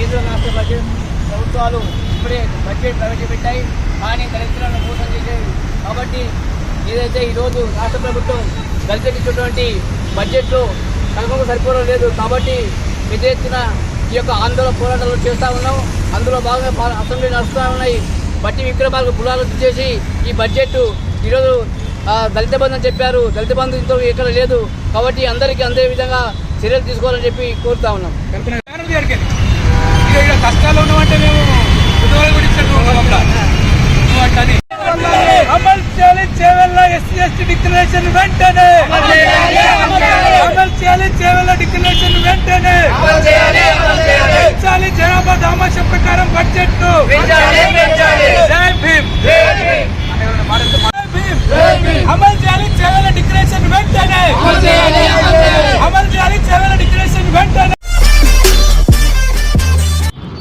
కేంద్ర రాష్ట్ర బడ్జెట్ ప్రభుత్వాలు ఇప్పుడే బడ్జెట్ ప్రవేశపెట్టాయి. కానీ దళితులను మోసం చేసేవి కాబట్టి ఏదైతే ఈరోజు రాష్ట్ర ప్రభుత్వం దళితుడిచ్చినటువంటి బడ్జెట్లో కనుక సరిపోవడం లేదు కాబట్టి పెద్ద ఎత్తున ఈ యొక్క ఆందోళన పోరాటాలు చేస్తూ ఉన్నాం. అందులో భాగంగా అసెంబ్లీ నడుస్తూ ఉన్నాయి. బట్టి విక్రమాలకు గులాలు చేసి ఈ బడ్జెట్ ఈరోజు దళిత బంధం చెప్పారు. దళిత బంధు ఇక్కడ లేదు. కాబట్టి అందరికీ అందే విధంగా చర్యలు తీసుకోవాలని చెప్పి కోరుతా ఉన్నాం. కష్టాల్లో ఉన్నామంటే మేము ఉద్యోగాలు కూడా ఇచ్చినట్టు అట్లని అమలు చేయాలి చేవెళ్ళ ఎస్సీ ఎస్టీ డిక్లరేషన్ వెంటనే. అమలు చేయాలి చేవెళ్ళ డిక్లరేషన్ వెంటనే. పెంచాలి జనాభా దామాషం ప్రకారం బడ్జెట్ జై భీమ్.